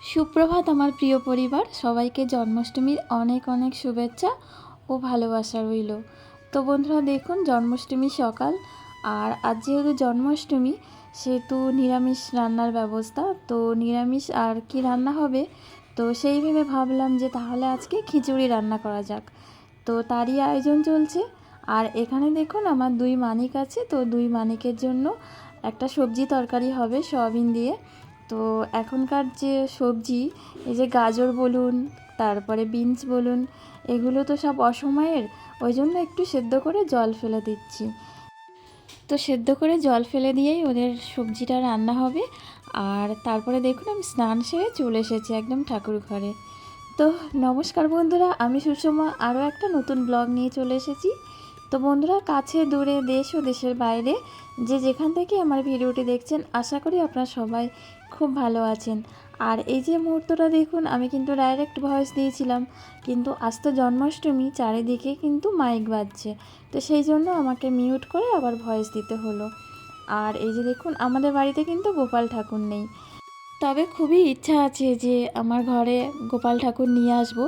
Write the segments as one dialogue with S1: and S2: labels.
S1: সুপ্রভাত আমার প্রিয় পরিবার, সবাইকে জন্মাষ্টমীর অনেক অনেক শুভেচ্ছা ও ভালোবাসা রইল। তো বন্ধুরা, দেখুন, জন্মাষ্টমী সকাল, আর আজ যেহেতু জন্মাষ্টমী, সেহেতু নিরামিষ রান্নার ব্যবস্থা। তো নিরামিষ আর কি রান্না হবে? তো সেই ভেবে ভাবলাম যে তাহলে আজকে খিচুড়ি রান্না করা যাক। তো তারই আয়োজন চলছে। আর এখানে দেখুন, আমার দুই মানিক আছে। তো দুই মানিকের জন্য একটা সবজি তরকারি হবে, সয়াবিন দিয়ে। তো এখনকার যে সবজি, এই যে গাজর বলুন, তারপরে বিনস বলুন, এগুলো তো সব অসময়ের, ওই জন্য একটু সেদ্ধ করে জল ফেলে দিচ্ছি। তো সেদ্ধ করে জল ফেলে দিয়েই ওদের সবজিটা রান্না হবে। আর তারপরে দেখুন আমি স্নান সেরে চলে এসেছি একদম ঠাকুর ঘরে। তো নমস্কার বন্ধুরা, আমি সুষমা, আরও একটা নতুন ব্লগ নিয়ে চলে এসেছি। তো বন্ধুরা, কাছে, দূরে, দেশ ও দেশের বাইরে যে যেখান থেকে আমার ভিডিওটি দেখছেন, আশা করি আপনারা সবাই খুব ভালো আছেন। আর এই যে মুহূর্তটা দেখুন, আমি কিন্তু ডাইরেক্ট ভয়েস দিয়েছিলাম, কিন্তু আজ তো জন্মাষ্টমী, চারিদিকে কিন্তু মাইক বাজছে। তো সেই জন্য আমাকে মিউট করে আবার ভয়েস দিতে হলো। আর এই যে দেখুন, আমাদের বাড়িতে কিন্তু গোপাল ঠাকুর নেই। তবে খুবই ইচ্ছা আছে যে আমার ঘরে গোপাল ঠাকুর নিয়ে আসব,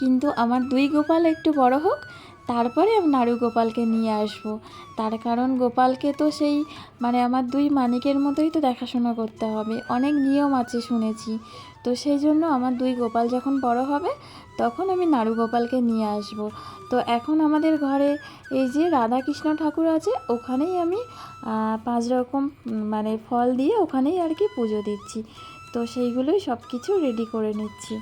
S1: কিন্তু আমার দুই গোপাল একটু বড় হোক তারপরে আমি নাড়ু গোপালকে নিয়ে আসব। তার কারণ গোপালকে তো সেই মানে আমার দুই মানিকের মতোই তো দেখাশোনা করতে হবে। অনেক নিয়ম আছে শুনেছি। তো সেই জন্য আমার দুই গোপাল যখন বড় হবে, তখন আমি নাড়ু গোপালকে নিয়ে আসব। তো এখন আমাদের ঘরে এই যে রাধাকৃষ্ণ ঠাকুর আছে, ওখানেই আমি পাঁচ রকম মানে ফল দিয়ে ওখানেই আর কি পুজো দিচ্ছি। তো সেইগুলোই সব কিছু রেডি করে নিচ্ছি।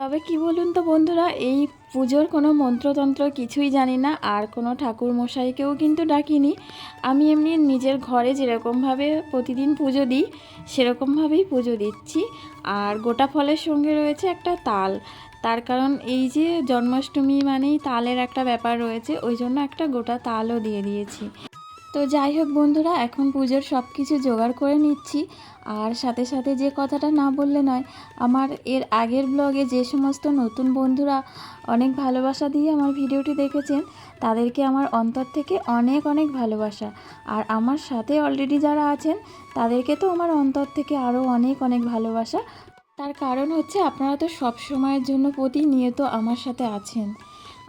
S1: তবে কি বলুন তো বন্ধুরা, এই পুজোর কোনো মন্ত্রতন্ত্র কিছুই জানি না, আর কোনো ঠাকুর মশাইকেও কিন্তু ডাকিনি। আমি এমনি নিজের ঘরে যেরকমভাবে প্রতিদিন পুজো দিই, সেরকমভাবেই পুজো দিচ্ছি। আর গোটা ফলের সঙ্গে রয়েছে একটা তাল। তার কারণ এই যে জন্মাষ্টমী মানেই তালের একটা ব্যাপার রয়েছে, ওই জন্য একটা গোটা তালও দিয়ে দিয়েছি। তো যাই হোক বন্ধুরা, এখন পুজোর সব কিছু জোগাড় করে নিচ্ছি। আর সাথে সাথে যে কথাটা না বললে নয়, আমার এর আগের ব্লগে যে সমস্ত নতুন বন্ধুরা অনেক ভালোবাসা দিয়ে আমার ভিডিওটি দেখেছেন, তাদেরকে আমার অন্তর থেকে অনেক অনেক ভালোবাসা। আর আমার সাথে অলরেডি যারা আছেন, তাদেরকে তো আমার অন্তর থেকে আরও অনেক অনেক ভালোবাসা। তার কারণ হচ্ছে আপনারা তো সব সময়ের জন্য প্রতিনিয়ত আমার সাথে আছেন।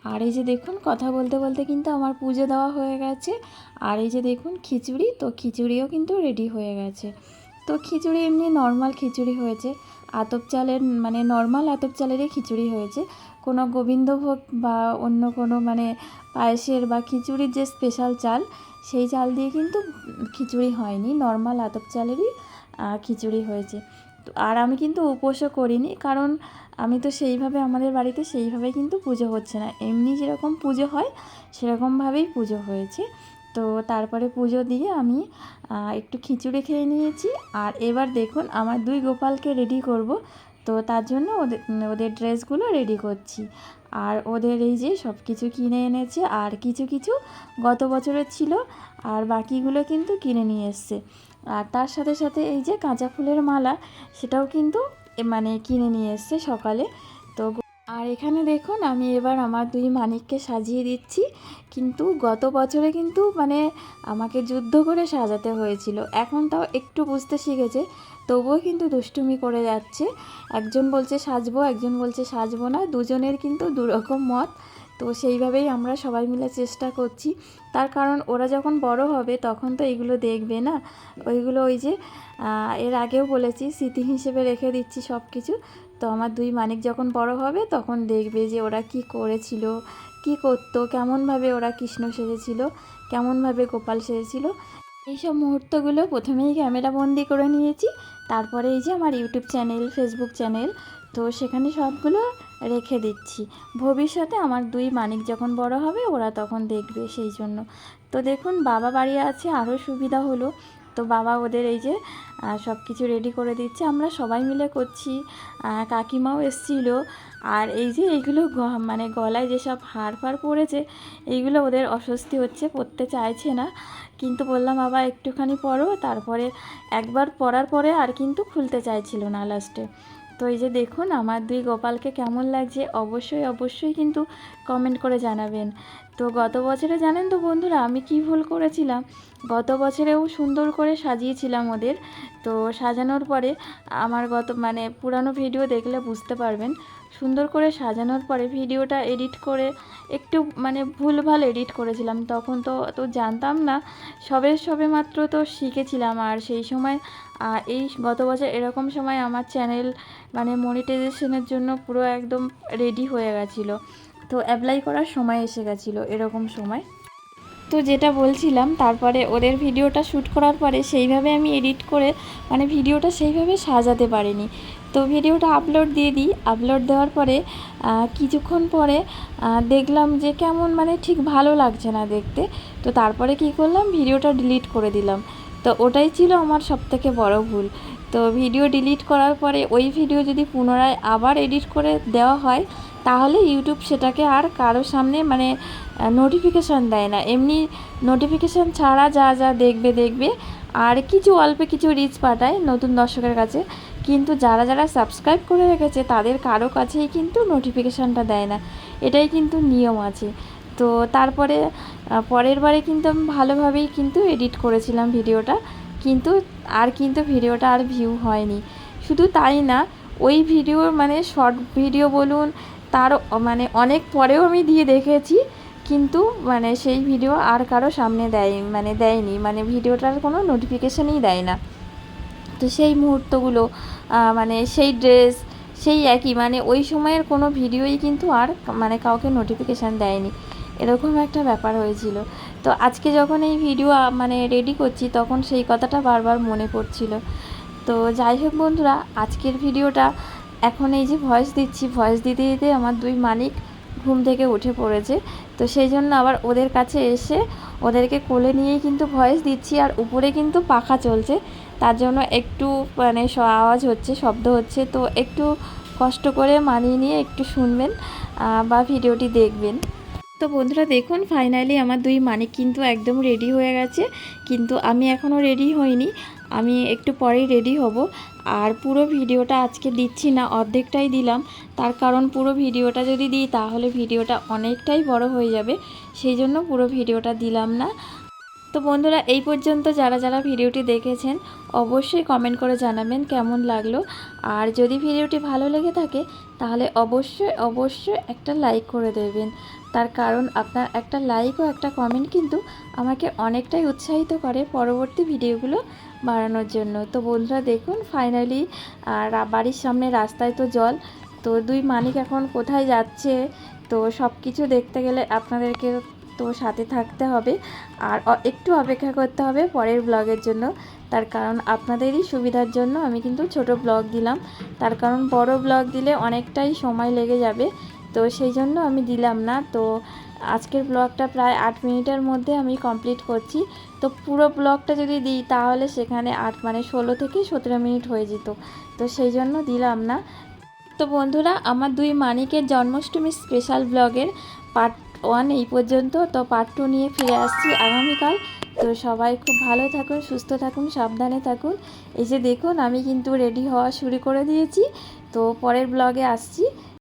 S1: আর এই যে দেখুন, কথা বলতে বলতে কিন্তু আমার পুজো দেওয়া হয়ে গেছে। আর এই যে দেখুন, খিচুড়ি, তো খিচুড়িও কিন্তু রেডি হয়ে গেছে। তো খিচুড়ি এমনি নর্মাল খিচুড়ি হয়েছে। আতপ চালের মানে নর্মাল আতপ চালেরই খিচুড়ি হয়েছে। কোনো গোবিন্দভোগ বা অন্য কোনো মানে পায়েসের বা খিচুড়ির যে স্পেশাল চাল, সেই চাল দিয়ে কিন্তু খিচুড়ি হয়নি। নর্মাল আতপ চালেরই খিচুড়ি হয়েছে। আর আমি কিন্তু উপোসও করিনি। কারণ আমি তো সেইভাবে আমাদের বাড়িতে সেইভাবে কিন্তু পুজো হচ্ছে না। এমনি যেরকম পুজো হয়, সেরকমভাবেই পুজো হয়েছে। তো তারপরে পুজো দিয়ে আমি একটু খিচুড়ি খেয়ে নিয়েছি। আর এবার দেখুন, আমার দুই গোপালকে রেডি করব। তো তার জন্য ওদের ওদের ড্রেসগুলো রেডি করছি। আর ওদের এই যে সব কিছু কিনে এনেছে। আর কিছু কিছু গত বছরের ছিল। আর বাকিগুলো কিন্তু কিনে নিয়ে এসছে। আর তার সাথে সাথে এই যে কাঁচা ফুলের মালা, সেটাও কিন্তু মানে কিনে নিয়ে এসছে সকালে। তো আর এখানে দেখুন, আমি এবার আমার দুই মানিককে সাজিয়ে দিচ্ছি। কিন্তু গত বছরে কিন্তু মানে আমাকে যুদ্ধ করে সাজাতে হয়েছিল। এখন তাও একটু বুঝতে শিখেছে, তবুও কিন্তু দুষ্টুমি করে যাচ্ছে। একজন বলছে, সাজবো একজন বলছে, সাজবো না দুজনের কিন্তু দুরকম মত। তো সেইভাবেই আমরা সবাই মিলে চেষ্টা করছি। তার কারণ, ওরা যখন বড় হবে, তখন তো এগুলো দেখবে না। ওইগুলো ওই যে এর আগেও বলেছি, স্মৃতি হিসেবে রেখে দিচ্ছি সব কিছু তো আমার দুই মানিক যখন বড় হবে, তখন দেখবে যে ওরা কি করেছিল, কি করতো, কেমনভাবে ওরা কৃষ্ণ সেজেছিল, কেমনভাবে গোপাল সেজেছিল। এইসব মুহূর্তগুলো প্রথমেই ক্যামেরা বন্দি করে নিয়েছি। তারপরে এই যে আমার ইউটিউব চ্যানেল, ফেসবুক চ্যানেল, তো সেখানে সবগুলো রেখে দিচ্ছি। ভবিষ্যতে আমার দুই মানিক যখন বড় হবে, ওরা তখন দেখবে সেই জন্য। তো দেখুন, বাবা বাড়ি আছে, আরও সুবিধা হলো। তো বাবা ওদের এই যে সব কিছু রেডি করে দিচ্ছে। আমরা সবাই মিলে করছি। কাকিমাও এসছিল। আর এই যে এইগুলো মানে গলায় যেসব হাড় ফাড় পড়েছে, এইগুলো ওদের অস্বস্তি হচ্ছে পরতে চাইছে না। কিন্তু বললাম, বাবা, একটুখানি পরো তারপরে একবার পরার পরে আর কিন্তু খুলতে চাইছিল না লাস্টে তো এই যে দেখুন, আমার দুই গোপালকে কেমন লাগছে? অবশ্যই অবশ্যই কিন্তু কমেন্ট করে জানাবেন। তো গত বছরে জানেন তো বন্ধুরা, আমি কি ভুল করেছিলাম? গত বছরেও সুন্দর করে সাজিয়েছিলাম ওদের। তো সাজানোর পরে আমার গত মানে পুরানো ভিডিও দেখলে বুঝতে পারবেন। সুন্দর করে সাজানোর পরে ভিডিওটা এডিট করে একটু মানে ভুলভাল এডিট করেছিলাম। তখন তো তো জানতাম না, সবে সবে মাত্র তো শিখেছিলাম। আর সেই সময় এই গত বছর এরকম সময় আমার চ্যানেল মানে মনিটাইজেশনের জন্য পুরো একদম রেডি হয়ে গেছিল। তো অ্যাপ্লাই করার সময় এসে গেছিল, এরকম সময়। তো যেটা বলছিলাম, তারপরে ওদের ভিডিওটা শ্যুট করার পরে সেইভাবে আমি এডিট করে মানে ভিডিওটা সেইভাবে সাজাতে পারিনি। তো ভিডিওটা আপলোড দিয়ে দিই আপলোড দেওয়ার পরে কিছুক্ষণ পরে দেখলাম যে কেমন মানে ঠিক ভালো লাগছে না দেখতে। তো তারপরে কি করলাম, ভিডিওটা ডিলিট করে দিলাম। তো ওটাই ছিল আমার সবথেকে বড় ভুল। তো ভিডিও ডিলিট করার পরে ওই ভিডিও যদি পুনরায় আবার এডিট করে দেওয়া হয় তাহলে ইউটিউব সেটাকে আর কারও সামনে মানে নোটিফিকেশান দেয় না। এমনি নোটিফিকেশান ছাড়া যা যা দেখবে দেখবে। আর কিছু অল্পে কিছু রিচ পাঠায় নতুন দর্শকের কাছে। কিন্তু যারা যারা সাবস্ক্রাইব করে রেখেছে, তাদের কারও কাছেই কিন্তু নোটিফিকেশানটা দেয় না। এটাই কিন্তু নিয়ম আছে। তো তারপরে পরের বারে কিন্তু আমি ভালোভাবেই কিন্তু এডিট করেছিলাম ভিডিওটা। কিন্তু আর কিন্তু ভিডিওটা আর ভিউ হয়নি। শুধু তাই না, ওই ভিডিওর মানে শর্ট ভিডিও বলুন তার মানে অনেক পরেও আমি দিয়ে দেখেছি, কিন্তু মানে সেই ভিডিও আর কারও সামনে দেয় মানে দেয়নি মানে ভিডিওটার কোনো নোটিফিকেশানই দেয় না। তো সেই মুহূর্তগুলো মানে সেই ড্রেস সেই একই মানে ওই সময়ের কোনো ভিডিওই কিন্তু আর মানে কাউকে নোটিফিকেশান দেয়নি। এরকম একটা ব্যাপার হয়েছিল। তো আজকে যখন এই ভিডিও মানে রেডি করছি, তখন সেই কথাটা বারবার মনে পড়ছিল। তো যাই হোক বন্ধুরা, আজকের ভিডিওটা এখন এই যে ভয়েস দিচ্ছি ভয়েস দিতে দিতে আমার দুই মালিক ঘুম থেকে উঠে পড়েছে। তো সেই জন্য আবার ওদের কাছে এসে ওদেরকে কোলে নিয়েই কিন্তু ভয়েস দিচ্ছি আর উপরে কিন্তু পাখা চলছে। তার জন্য একটু মানে আওয়াজ হচ্ছে, শব্দ হচ্ছে। তো একটু কষ্ট করে মানিয়ে নিয়ে একটু শুনবেন বা ভিডিওটি দেখবেন। তো বন্ধুরা দেখুন ফাইনালি আমার দুই মানিক কিন্তু একদম রেডি হয়ে গেছে। কিন্তু আমি এখনও রেডি হইনি। আমি একটু পরেই রেডি হব। আর পুরো ভিডিওটা আজকে দিচ্ছি না, অর্ধেকটাই দিলাম। তার কারণ পুরো ভিডিওটা যদি দিই, তাহলে ভিডিওটা অনেকটাই বড় হয়ে যাবে। সেই জন্য পুরো ভিডিওটা দিলাম না। তো বন্ধুরা, এই পর্যন্ত যারা যারা ভিডিওটি দেখেছেন, অবশ্যই কমেন্ট করে জানাবেন কেমন লাগল। আর যদি ভিডিওটি ভালো লেগে থাকে, তাহলে অবশ্যই অবশ্যই একটা লাইক করে দেবেন। তার কারণ আপনার একটা লাইক ও একটা কমেন্ট কিন্তু আমাকে অনেকটাই উৎসাহিত করে পরবর্তী ভিডিওগুলো বাড়ানোর জন্য। তো বন্ধুরা, দেখুন ফাইনালি আর বাড়ির সামনে রাস্তায় তো জল, তো দুই মানিক এখন কোথায় যাচ্ছে? তো সব কিছু দেখতে গেলে আপনাদেরকে তো সাথে থাকতে হবে আর একটু অপেক্ষা করতে হবে পরের ব্লগের জন্য। তার কারণ আপনাদেরই সুবিধার জন্য আমি কিন্তু ছোট ব্লগ দিলাম। তার কারণ বড় ব্লগ দিলে অনেকটাই সময় লেগে যাবে। তো সেই জন্য আমি দিলাম না। তো আজকের ব্লগটা প্রায় আট মিনিটের মধ্যে আমি কমপ্লিট করছি। তো পুরো ব্লগটা যদি দিই তাহলে সেখানে আট মানে ষোলো থেকে সতেরো মিনিট হয়ে যেত। তো সেই জন্য দিলাম না। তো বন্ধুরা, আমার দুই মানিকের জন্মাষ্টমী স্পেশাল ব্লগের পার্ট ওয়ান এই পর্যন্ত। তো পার্ট টু নিয়ে ফিরে আসছি আগামীকাল। তো সবাই খুব ভালো থাকুন, সুস্থ থাকুন, সাবধানে থাকুন। এই যে দেখুন, আমি কিন্তু রেডি হওয়া শুরু করে দিয়েছি। তো পরের ব্লগে আসছি।